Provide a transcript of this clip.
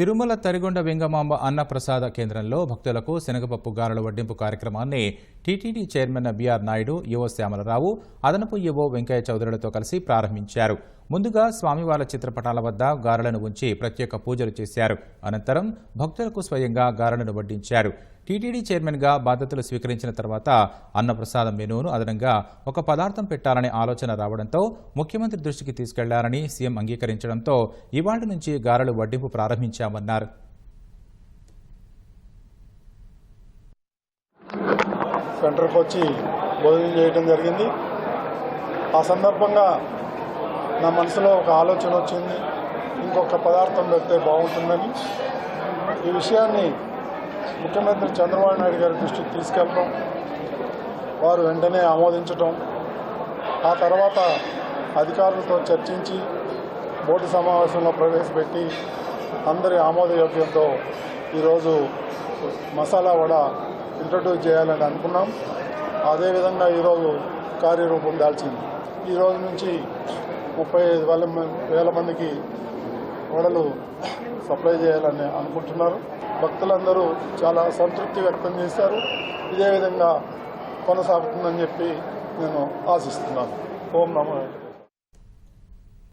తిరుమల తరిగొండ వెంగమాంబ అన్నప్రసాద కేంద్రంలో భక్తులకు శనగపప్పు గారెల వడ్డింపు కార్యక్రమాన్ని టీటీడీ చైర్మన్ బీఆర్ నాయుడు యువ శ్యామలరావు అదనపు యువో వెంకయ్య చౌదరులతో కలిసి ప్రారంభించారు. ముందుగా స్వామివార్ల చిత్రపటాల వద్ద గారెలను ఉంచి ప్రత్యేక పూజలు చేశారు. అనంతరం భక్తులకు స్వయంగా గారెలను వడ్డించారు. టీటీడీ చైర్మన్గా బాధ్యతలు స్వీకరించిన తర్వాత అన్నప్రసాదం మెనూను అదనంగా ఒక పదార్థం పెట్టాలనే ఆలోచన రావడంతో ముఖ్యమంత్రి దృష్టికి తీసుకెళ్ళారని సీఎం అంగీకరించడంతో ఇవాళ నుంచి గారెలు వడ్డింపు ప్రారంభించామన్నారు. సెంటర్కి వచ్చి భోజనం చేయడం జరిగింది. ఆ సందర్భంగా నా మనసులో ఒక ఆలోచన వచ్చింది. ఇంకొక పదార్థం పెడితే బాగుంటుందని. ఈ విషయాన్ని ముఖ్యమంత్రి చంద్రబాబు నాయుడు గారి దృష్టికి తీసుకెళ్ళడం వారు వెంటనే ఆమోదించటం ఆ తర్వాత అధికారులతో చర్చించి బోర్డు సమావేశంలో ప్రవేశపెట్టి అందరి ఆమోదయోగ్యంతో ఈరోజు మసాలా వడ ఇంట్రడ్యూస్ చేయాలని అనుకున్నాం. అదేవిధంగా ఈరోజు కార్యరూపం దాల్చింది. ఈరోజు నుంచి ముప్పై ఐదు వేల వేల మందికి వడలు సప్లై చేయాలని అనుకుంటున్నారు. భక్తులందరూ చాలా సంతృప్తి వ్యక్తం చేశారు. ఇదే విధంగా కొనసాగుతుందని చెప్పి నేను ఆశిస్తున్నాను. ఓం నమో